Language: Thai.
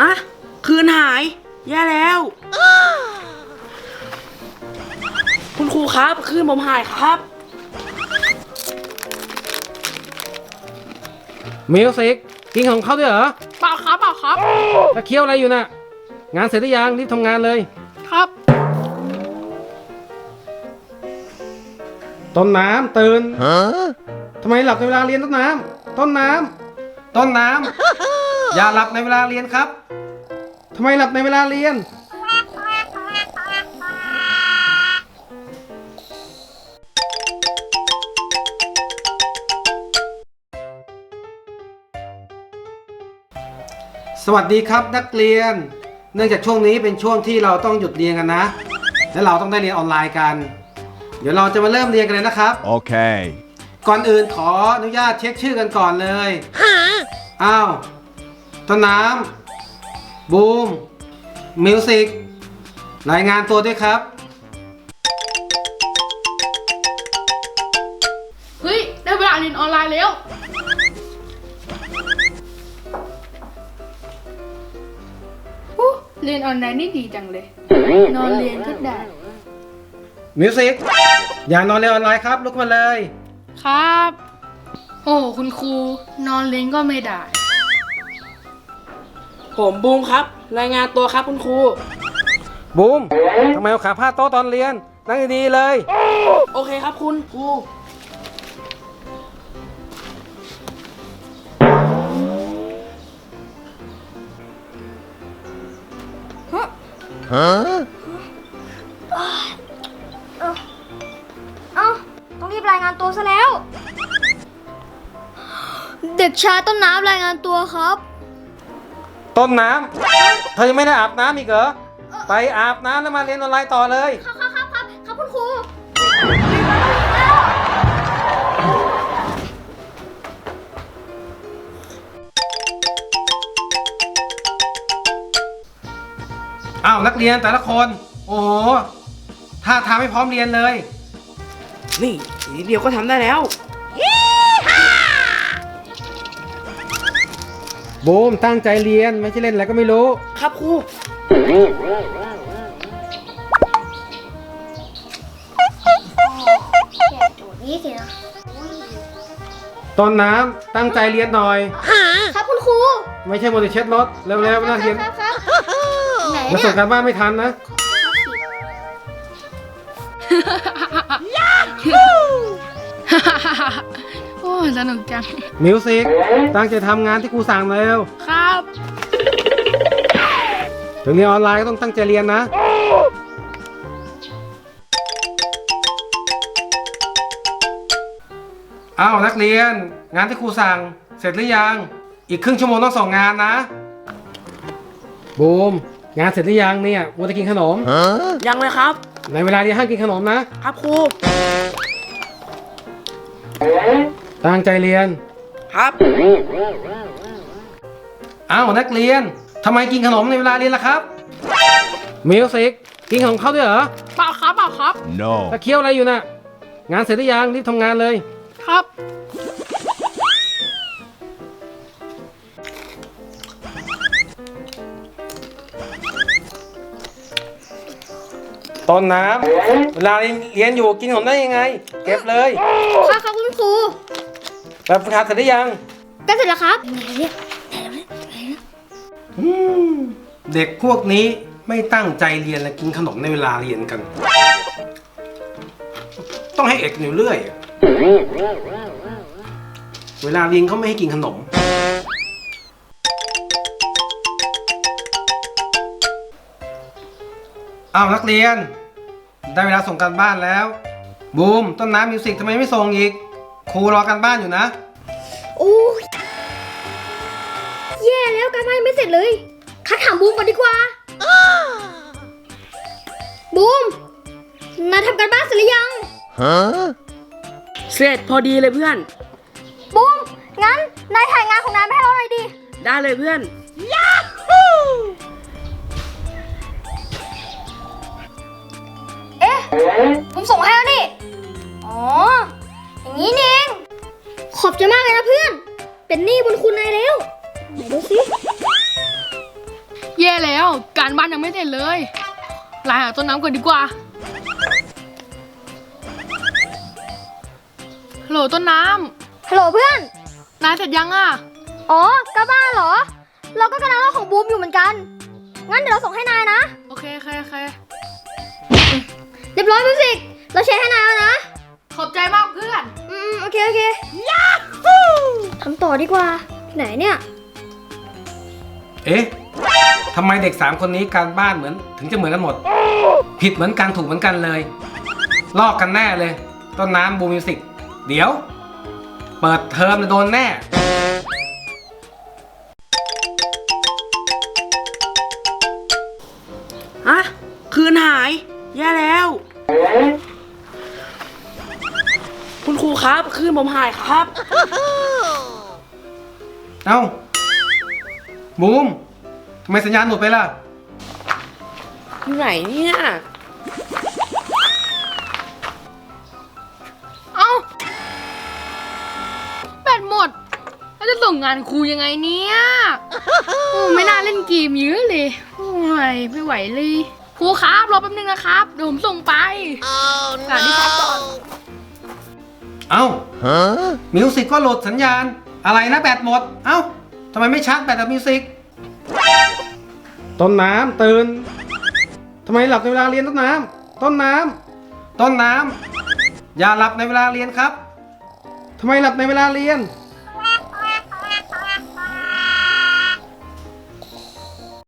ฮะคืนหาย แย่แล้ว คุณครูครับ คืนผมหายครับ มิวสิกกินของเขาด้วยเหรอเปล่าครับเปล่าครับแล้วเคี้ยวอะไรอยู่น่ะ งานเสร็จหรือยังรีบทำงานเลย ครับ ต้นน้ำตื่นทำไมหลับในเวลาเรียนต้นน้ำต้นน้ำต้นน้ำ อย่าหลับในเวลาเรียนครับทำไมหลับในเวลาเรียน สวัสดีครับนักเรียน เนื่องจากช่วงนี้เป็นช่วงที่เราต้องหยุดเรียนกันนะ และเราต้องได้เรียนออนไลน์กัน เดี๋ยวเราจะมาเริ่มเรียนกันเลยนะครับ Okay. ก่อนอื่นขออนุญาตเช็คชื่อกันก่อนเลย อ้าว ต้นน้ำบูมมิวสิกรายงานตัวด้วยครับ เฮ้ย ได้เวลาเรียนออนไลน์แล้ว อู้เรียนออนไลน์นี่ดีจังเลย นอนเรียนก็ได้ มิวสิกอย่านอนเรียนออนไลน์ครับลุกมาเลย ครับ โอ้ คุณครู นอนเรียนก็ไม่ได้ ผมบูมครับ รายงานตัวครับคุณครู บูมทำไมเอาขาพาดโต๊ะตอนเรียน นั่งดีๆเลย โอเคครับคุณครู Huh? เอ้าต้องรีบรายงานตัวซะแล้ว เด็กชายต้นน้ำรายงานตัวครับ ต้นน้ำเธอยังไม่ได้อาบน้ำอีกเหรอ ไปอาบน้ำแล้วมาเรียนออนไลน์ต่อเลย ครับครับครับครับครับคุณครูอ้าวนักเรียนแต่ละคน โอ้โหท่าทางไม่พร้อมเรียนเลย นี่อีกนิดเดียวก็ทำได้แล้ว บูมตั้งใจเรียนไม่ใช่เล่นอะไรก็ไม่รู้ ครับครูนี่สินะต้นน้ำตั้งใจเรียนหน่อย ครับคุณครูไม่ใช่โมเดลเช็ดรถเร็วๆนะเรียนครับครับไหนแล้วส่งการบ้านไม่ทันนะโอ้สนุกจัง มิวสิกตั้งใจทำงานที่ครูสั่งเร็วครับ ถึงเรียนออนไลน์ก็ต้องตั้งใจเรียนนะ อ้าวนักเรียน งานที่ครูสั่ง เสร็จหรือยัง อีกครึ่งชั่วโมงต้องส่งงานนะ บูม งานเสร็จหรือยังเนี่ยวัวจะกินขนม Huh? ยังเลยครับ ในเวลาเรียนห้ามกินขนมนะ ครับครู ตั้งใจเรียน ครับ อ้าวนักเรียนทำไมกินขนมในเวลาเรียนล่ะครับมิวสิกกินขนมเขาด้วยเหรอเปล่าครับเปล่าครับ No. ถ้าเคี้ยวอะไรอยู่น่ะ งานเสร็จหรือยังรีบทำงานเลย ครับ ต้นน้ำเวลาเรียนอยู่กินขนมได้ยังไง เก็บเลยครับครับคุณครู แบบฝึกหัดเสร็จหรือยังก็เสร็จแล้วครับอืมเด็กพวกนี้ไม่ตั้งใจเรียนและกินขนมในเวลาเรียนกัน ต้องให้เอกอยู่เรื่อยอะเวลาเรียนเขาไม่ให้กินขนม อ้าวนักเรียน ได้เวลาส่งการบ้านแล้ว บูมต้นน้ำมิวสิกทำไมไม่ส่งอีก ครูรอการบ้านอยู่นะ โอ้ยแย่แล้วการบ้านยังไม่เสร็จเลย คัดถามบูมก่อนดีกว่า บูมนายทำการบ้านเสร็จหรือยัง Huh? เสร็จพอดีเลยเพื่อน บูม งั้น นายถ่ายงานของนายมาให้เราหน่อยดิ ได้เลยเพื่อน เอ๊ะ ผมส่งให้ อบใจมากเลยนะเพื่อน เป็นหนี้บุญคุณนายแล้วไหนดูสิแย่แล้ว การบ้านยังไม่เสร็จเลยไลน์หาต้นน้ำก่อนดีกว่าฮัลโหลต้นน้ฮัลโหลเพื่อนำนายเสร็จยังอะ อ๋อ กลับบ้านเหรอ เราก็กำลังเล่าของบูมอยู่เหมือนกัน งั้นเดี๋ยวเราส่งให้นายนะ โอเคโอเคโอเค เรียบร้อยมิวสิก เราแชร์ให้นายแล้วนะ ดีกว่า ไหนเนี่ย เอ๊ะทำไมเด็กสามคนนี้การบ้านเหมือน ถึงจะเหมือนกันหมด ผิดเหมือนกันถูกเหมือนกันเลย ลอกกันแน่เลย ต้นน้ำบูมิวสิก เดี๋ยว เปิดเทอมจะโดนแน่ ฮะ คืนหาย แย่แล้ว คุณครูครับ คืนผมหายครับ เอ้าบูมทำไมสัญญาณหลุดไปล่ะ อยู่ไหนเนี่ย เอ้าแบตหมด แล้วจะส่งงานครูยังไงเนี่ยโอ้ไม่น่าเล่นเกมเยอะเลยโอ้ยไม่ไหวเลย ครูครับรอแป๊บนึงนะครับ เดี๋ยวผมส่งไปสานที่พักก่อนเอ้ามิวสิกก็โหลดสัญญาณ อะไรนะแบตหมด เอ้าทำไมไม่ชาร์จแบตกับมิวสิกต้นน้ำตื่นทำไมหลับในเวลาเรียนต้นน้ำต้นน้ำต้นน้ำอย่าหลับในเวลาเรียนครับทำไมหลับในเวลาเรียน